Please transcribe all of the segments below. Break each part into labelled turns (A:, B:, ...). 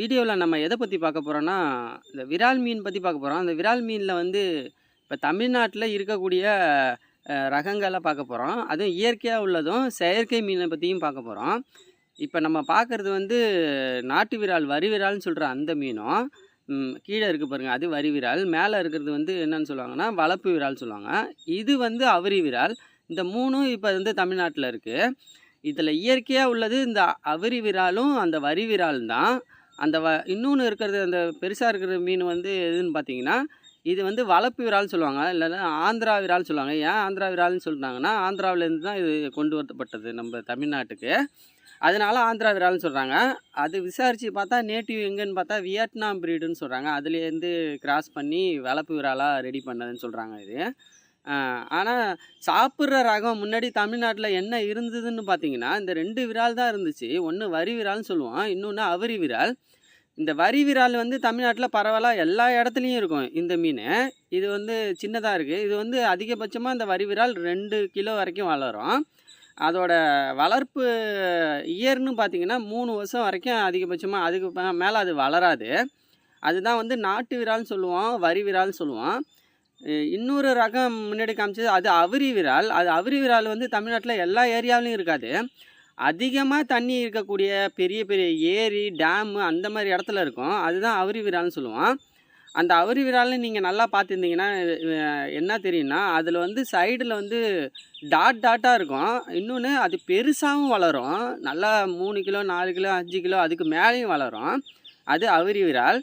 A: வீடியோவில் நம்ம எதை பற்றி பார்க்க போகிறோன்னா இந்த விரால் மீன் பற்றி பார்க்க போகிறோம் அந்த விரால் மீனில் வந்து இப்போ தமிழ்நாட்டில் இருக்கக்கூடிய ரகங்களை பார்க்க போகிறோம் அதுவும் இயற்கையாக உள்ளதும் செயற்கை மீனை பற்றியும் பார்க்க போகிறோம் இப்போ நம்ம பார்க்குறது வந்து நாட்டு விரால் வரி விரால்னு சொல்கிற அந்த மீனும் கீழே இருக்குது பாருங்கள் அது வரி விரால். மேலே இருக்கிறது வந்து என்னன்னு சொல்லுவாங்கன்னா வளப்பு விரால் சொல்லுவாங்க. இது வந்து அவரி விரால். இந்த மூணும் இப்போ வந்து தமிழ்நாட்டில் இருக்குது இதில் இயற்கையாக உள்ளது இந்த அவரி விராலும் அந்த வரி விரால் தான். அந்த வ இன்னொன்று இருக்கிறது அந்த பெருசாக இருக்கிற மீன் வந்து எதுன்னு பார்த்தீங்கன்னா இது வந்து வளப்பு விரால்னு சொல்லுவாங்க. இல்லைன்னா ஆந்திரா விரால்னு சொல்லுவாங்க. ஏன் ஆந்திரா விரால்னு சொல்லிட்டாங்கன்னா ஆந்திராவிலேருந்து தான் இது கொண்டு வரப்பட்டது நம்ம தமிழ்நாட்டுக்கு. அதனால ஆந்திரா விரால்னு சொல்கிறாங்க அது விசாரித்து பார்த்தா நேட்டிவ் எங்கேன்னு பார்த்தா வியட்நாம் பிரீடுன்னு சொல்கிறாங்க அதுலேருந்து கிராஸ் பண்ணி வளப்பு விராலாக ரெடி பண்ணதுன்னு சொல்கிறாங்க இது. ஆனால் சாப்பிட்ற ரகம் முன்னாடி தமிழ்நாட்டில் என்ன இருந்ததுன்னு பார்த்தீங்கன்னா இந்த ரெண்டு விரால் தான் இருந்துச்சு. ஒன்று வரி விரால்னு சொல்லுவோம் இன்னொன்று அவரி விரால். இந்த வரி விரால் வந்து தமிழ்நாட்டில் பரவலாக எல்லா இடத்துலையும் இருக்கும் இந்த மீன். இது வந்து சின்னதாக இருக்குது இது வந்து அதிகபட்சமாக இந்த வரி விரால் ரெண்டு கிலோ வரைக்கும் வளரும். அதோட வளர்ப்பு இயர்னு பார்த்தீங்கன்னா மூணு வருஷம் வரைக்கும் அதிகபட்சமாக அதுக்கு மேலே அது வளராது. அதுதான் வந்து நாட்டு விரால்னு சொல்லுவோம் வரி விரால்னு சொல்லுவோம் இன்னொரு ரகம் முன்னாடி காமிச்சது அது அவரி விரால். அது அவரி விரால் வந்து தமிழ்நாட்டில் எல்லா ஏரியாவிலையும் இருக்காது. அதிகமாக தண்ணி இருக்கக்கூடிய பெரிய பெரிய ஏரி டேமு அந்த மாதிரி இடத்துல இருக்கும். அதுதான் அவரி விரால்னு சொல்லுவோம். அந்த அவரி விரால்னு நீங்கள் நல்லா பார்த்துருந்தீங்கன்னா என்ன தெரியும்னா அதில் வந்து சைடில் வந்து டாட் டாட்டாக இருக்கும். இன்னொன்று அது பெருசாகவும் வளரும். நல்லா மூணு கிலோ நாலு கிலோ அஞ்சு கிலோ அதுக்கு மேலேயும் வளரும். அது அவரி விரால்.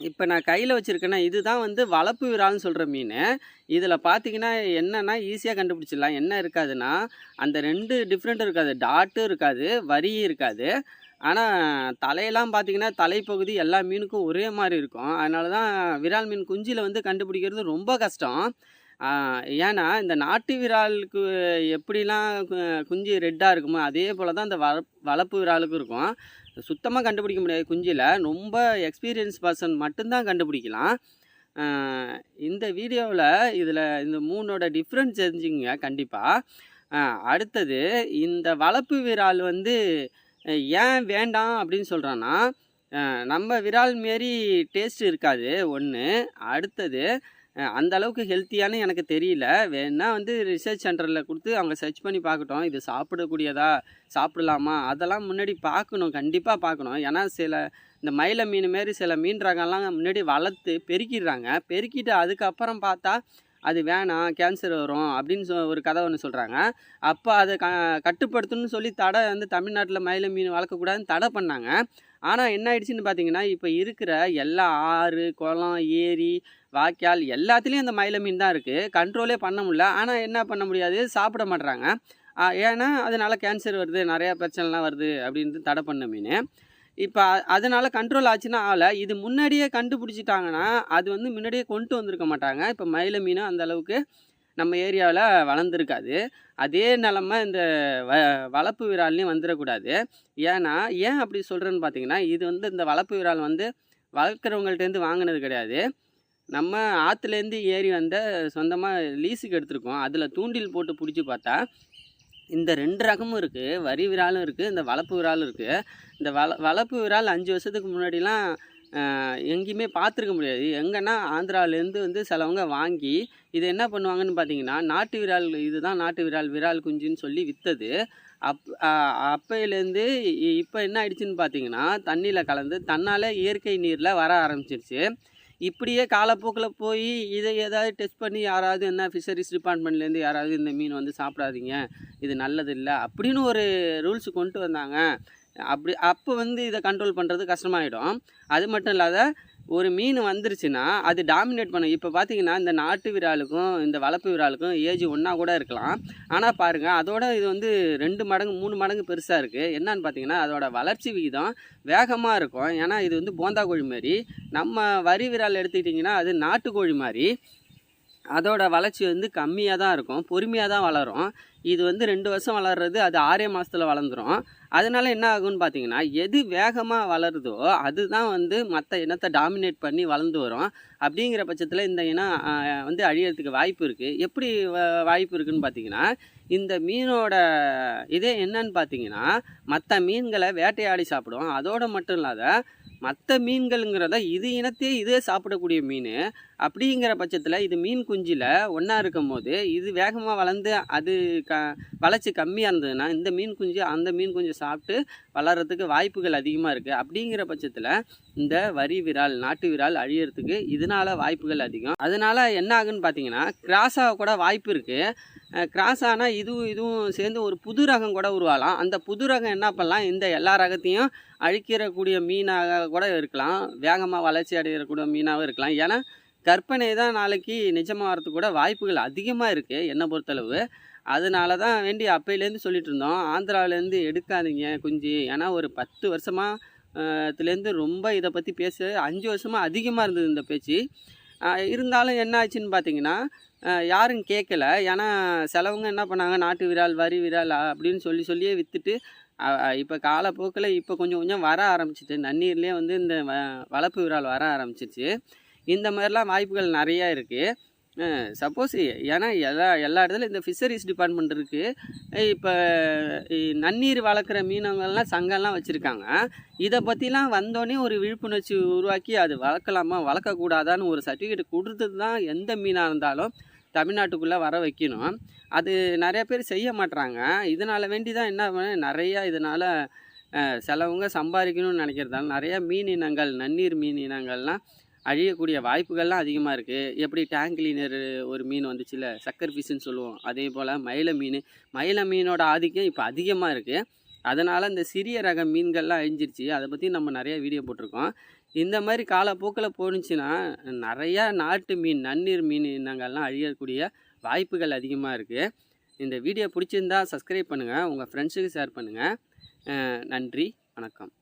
A: இப்போ நான் கையில் வச்சுருக்கேன்னா இதுதான் வந்து வளப்பு விரால்னு சொல்கிற மீன். இதில் பார்த்தீங்கன்னா என்னென்னா ஈஸியாக கண்டுபிடிச்சிடலாம். என்ன இருக்காதுன்னா அந்த ரெண்டு டிஃப்ரெண்ட்டும் இருக்காது. டாட்டும் இருக்காது வரியும் இருக்காது. ஆனால் தலையெல்லாம் பார்த்தீங்கன்னா தலைப்பகுதி எல்லா மீனுக்கும் ஒரே மாதிரி இருக்கும். அதனால தான் விரால் மீன் குஞ்சியில் வந்து கண்டுபிடிக்கிறது ரொம்ப கஷ்டம். ஏன்னா இந்த நாட்டு விராலுக்கு எப்படிலாம் கு- குஞ்சு ரெட்டாக இருக்குமோ அதே போல் தான் இந்த வள வளர்ப்பு விராலுக்கும் இருக்கும். சுத்தமாக கண்டுபிடிக்க முடியாது குஞ்சில். ரொம்ப எக்ஸ்பீரியன்ஸ் பர்சன் மட்டும்தான் கண்டுபிடிக்கலாம். இந்த வீடியோவில் இதில் இந்த மூணோட டிஃப்ரென்ஸ் தெரிஞ்சுங்க கண்டிப்பாக அடுத்தது இந்த வளர்ப்பு விரால் வந்து ஏன் வேண்டாம் அப்படின்னு சொல்கிறான்னா நம்ம விரால் மாரி டேஸ்ட் இருக்காது. ஒன்று அடுத்தது அந்த அளவுக்கு ஹெல்த்தியானு எனக்கு தெரியல. வேணால் வந்து ரிசர்ச் சென்டரில் கொடுத்து அவங்க சர்ச் பண்ணி பார்க்கட்டும். இது சாப்பிடக்கூடியதா? சாப்பிடலாமா? அதெல்லாம் முன்னாடி பார்க்கணும். கண்டிப்பாக பார்க்கணும். ஏன்னா சில இந்த மயில மீன் மாரி சில மீன் ரகம்லாம் முன்னாடி வளர்த்து பெருக்கிடுறாங்க. பெருக்கிட்டு அதுக்கப்புறம் பார்த்தா அது வேணாம் கேன்சர் வரும் அப்படின்னு சொ ஒரு கதை ஒன்று சொல்கிறாங்க அப்போ அதை க கட்டுப்படுத்தணும்னு சொல்லி தடை வந்து தமிழ்நாட்டில் மயில மீன் வளர்க்கக்கூடாதுன்னு தடை பண்ணாங்க. ஆனால் என்ன ஆயிடுச்சுன்னு பார்த்தீங்கன்னா இப்போ இருக்கிற எல்லா ஆறு குளம் ஏரி வாய்க்கால் எல்லாத்துலேயும் அந்த மயில மீன் தான் இருக்குது கண்ட்ரோலே பண்ண முடியல. ஆனால் என்ன பண்ண முடியாது? சாப்பிட மாட்றாங்க. ஏன்னா அதனால் கேன்சர் வருது நிறையா பிரச்சனைலாம் வருது அப்படின்ட்டு தடை பண்ண மீன். இப்போ அதனால் கண்ட்ரோல் ஆச்சுன்னா ஆகலை இது முன்னாடியே கண்டுபிடிச்சிட்டாங்கன்னா அது வந்து முன்னாடியே கொண்டு வந்திருக்க மாட்டாங்க. இப்போ மயில மீனும் அந்த அளவுக்கு நம்ம ஏரியாவில் வளர்ந்துருக்காது. அதே நிலமை இந்த வ வளர்ப்பு விரால்லையும் வந்துடக்கூடாது ஏன்னா ஏன் அப்படி சொல்கிறேன்னு பார்த்தீங்கன்னா இது வந்து இந்த வளர்ப்பு விரால் வந்து வளர்க்குறவங்கள்ட்டேருந்து வாங்கினது கிடையாது. நம்ம ஆற்றுலேருந்து ஏறி வந்த சொந்தமாக லீஸுக்கு எடுத்திருக்கோம். அதில் தூண்டில் போட்டு பிடிச்சி பார்த்தா இந்த ரெண்டு ரகமும் இருக்குது வரி விராலும் இருக்குது இந்த வளர்ப்பு விராலும் இருக்குது இந்த வள வளர்ப்பு விரால் அஞ்சு வருஷத்துக்கு முன்னாடிலாம் எங்கேயுமே பார்த்துருக்க முடியாது. எங்கன்னா ஆந்திராவிலேருந்து வந்து சிலவங்க வாங்கி இது என்ன பண்ணுவாங்கன்னு பார்த்தீங்கன்னா நாட்டு விரால் இதுதான் நாட்டு விரால் விரால் குஞ்சுன்னு சொல்லி விற்றது அப் அப்பையிலேருந்து இப்போ என்ன ஆயிடுச்சுன்னு பார்த்தீங்கன்னா தண்ணியில் கலந்து தன்னால் இயற்கை நீரில் வர ஆரம்பிச்சிருச்சு. இப்படியே காலப்போக்கில் போய் இதை ஏதாவது டெஸ்ட் பண்ணி யாராவது என்ன ஃபிஷரிஸ் டிபார்ட்மெண்ட்லேருந்து யாராவது இந்த மீன் வந்து சாப்பிடாதீங்க இது நல்லது இல்லை அப்படின்னு ஒரு ரூல்ஸ் கொண்டு வந்தாங்க. அப்படி அப்போ வந்து இதை கண்ட்ரோல் பண்ணுறது கஷ்டமாயிடும். அது மட்டும் இல்லாத ஒரு மீன் வந்துருச்சுன்னா அது டாமினேட் பண்ணும். இப்போ பார்த்தீங்கன்னா இந்த நாட்டு விராலுக்கும் இந்த வளர்ப்பு விராலுக்கும் ஏஜ் ஒன்றா கூட இருக்கலாம். ஆனால் பாருங்கள் அதோட இது வந்து ரெண்டு மடங்கு மூணு மடங்கு பெருசாக இருக்குது என்னன்னு பார்த்தீங்கன்னா அதோட வளர்ச்சி விகிதம் வேகமாக இருக்கும். ஏன்னா இது வந்து போந்தா கோழி மாதிரி நம்ம வரி விரால் எடுத்துக்கிட்டிங்கன்னா அது நாட்டுக்கோழி மாதிரி அதோட வளர்ச்சி வந்து கம்மியாக தான் இருக்கும் பொறுமையாக தான் வளரும். இது வந்து ரெண்டு வருஷம் வளர்றது அது ஆறே மாதத்தில் வளர்ந்துரும். அதனால என்ன ஆகும்னு பார்த்தீங்கன்னா எது வேகமாக வளருதோ அதுதான் வந்து மற்ற இனத்தை டாமினேட் பண்ணி வளர்ந்து வரும். அப்படிங்கிற பட்சத்தில் இந்த இனம் வந்து அழியறதுக்கு வாய்ப்பு இருக்குது எப்படி வ- வாய்ப்பு இருக்குதுன்னு பார்த்தீங்கன்னா இந்த மீனோட இதே என்னன்னு பார்த்தீங்கன்னா மற்ற மீன்களை வேட்டையாடி சாப்பிடும் அதோடு மட்டும் இல்லாத மற்ற மீன்கள்ங்கிறத இது இனத்தையே இதே சாப்பிடக்கூடிய மீன். அப்படிங்கிற பட்சத்தில் இது மீன் குஞ்சில் ஒன்றா இருக்கும் போது இது வேகமாக வளர்ந்து அது க வளர்ச்சி கம்மியாக இருந்ததுன்னா இந்த மீன் குஞ்சு அந்த மீன் குஞ்சு சாப்பிட்டு வளர்கிறதுக்கு வாய்ப்புகள் அதிகமாக இருக்குது அப்படிங்கிற பட்சத்தில் இந்த வரி விரால் நாட்டு விரால் அழியறதுக்கு இதனால வாய்ப்புகள் அதிகம். அதனால என்ன ஆகுன்னு பார்த்தீங்கன்னா கிராஸாக கூட வாய்ப்பு இருக்குது கிராஸ் ஆனால் இதுவும் இதுவும் சேர்ந்து ஒரு புது ரகம் கூட உருவாகலாம். அந்த புது ரகம் என்ன பண்ணலாம்? இந்த எல்லா ரகத்தையும் அழிக்கிறக்கூடிய மீனாக கூட இருக்கலாம். வேகமாக வளர்ச்சி அடைகிறக்கூடிய மீனாகவும் இருக்கலாம். ஏன்னா கற்பனை தான் நாளைக்கு நிஜமாகறதுக்கு கூட வாய்ப்புகள் அதிகமாக இருக்குது என்னை பொறுத்தளவு. அதனால தான் வேண்டி அப்பையிலேருந்து சொல்லிட்டு இருந்தோம். ஆந்திராவிலேருந்து எடுக்காதீங்க குஞ்சு. ஏன்னா ஒரு பத்து வருஷமாக இதுலேருந்து ரொம்ப இதை பற்றி பேச அஞ்சு வருஷமாக அதிகமாக இருந்தது இந்த பேச்சு. இருந்தாலும் என்ன ஆச்சுன்னு பார்த்தீங்கன்னா யாரும் கேட்கல ஏன்னா சிலவங்க என்ன பண்ணாங்க நாட்டு விரால் வரி விரால் அப்படின்னு சொல்லி சொல்லியே விற்றுட்டு இப்போ காலப்போக்கில் இப்போ கொஞ்சம் கொஞ்சம் வர ஆரம்பிச்சிட்டு நன்னீர்லேயே வந்து இந்த வ- வளர்ப்பு விரால் வர ஆரம்பிச்சிச்சு இந்த மாதிரிலாம் வாய்ப்புகள் நிறையா இருக்குது சப்போஸ் ஏன்னா எல்லா எல்லா இடத்துலையும் இந்த ஃபிஷரிஸ் டிபார்ட்மெண்ட் இருக்குது இப்போ நன்னீர் வளர்க்குற மீனவங்கள்லாம் சங்கம்லாம் வச்சுருக்காங்க. இதை பற்றிலாம் வந்தோடனே ஒரு விழிப்புணர்ச்சி உருவாக்கி அது வளர்க்கலாமா வளர்க்கக்கூடாதான்னு ஒரு சர்டிஃபிகேட் கொடுத்தது தான் எந்த மீனாக இருந்தாலும் தமிழ்நாட்டுக்குள்ளே வர வைக்கணும். அது நிறைய பேர் செய்ய மாட்றாங்க. இதனால் வேண்டி தான் என்ன பண்ண- நிறையா இதனால் சிலவங்க சம்பாதிக்கணும்னு நினைக்கிறதால நிறையா மீன் இனங்கள் நன்னீர் மீன் இனங்கள்லாம் அழியக்கூடிய வாய்ப்புகள்லாம் அதிகமாக இருக்குது எப்படி டேங்க் கிளீனர் ஒரு மீன் வந்துச்சுல சக்கர் ஃபிஷ்ஷுன்னு சொல்லுவோம். அதே போல் மயில மீன் மயில மீனோட ஆதிக்கம் இப்போ அதிகமாக இருக்குது அதனால் இந்த சிறிய ரக மீன்கள்லாம் அழிஞ்சிருச்சு. அதை பற்றி நம்ம நிறைய வீடியோ போட்டிருக்கோம். இந்த மாதிரி காலப்போக்கில் போணுச்சுன்னா நிறையா நாட்டு மீன் நன்னீர் மீன் இனங்கள்லாம் அழியக்கூடிய வாய்ப்புகள் அதிகமாக இருக்குது இந்த வீடியோ பிடிச்சிருந்தா சப்ஸ்கிரைப் பண்ணுங்கள் உங்கள் ஃப்ரெண்ட்ஸுக்கு ஷேர் பண்ணுங்கள் நன்றி. வணக்கம்.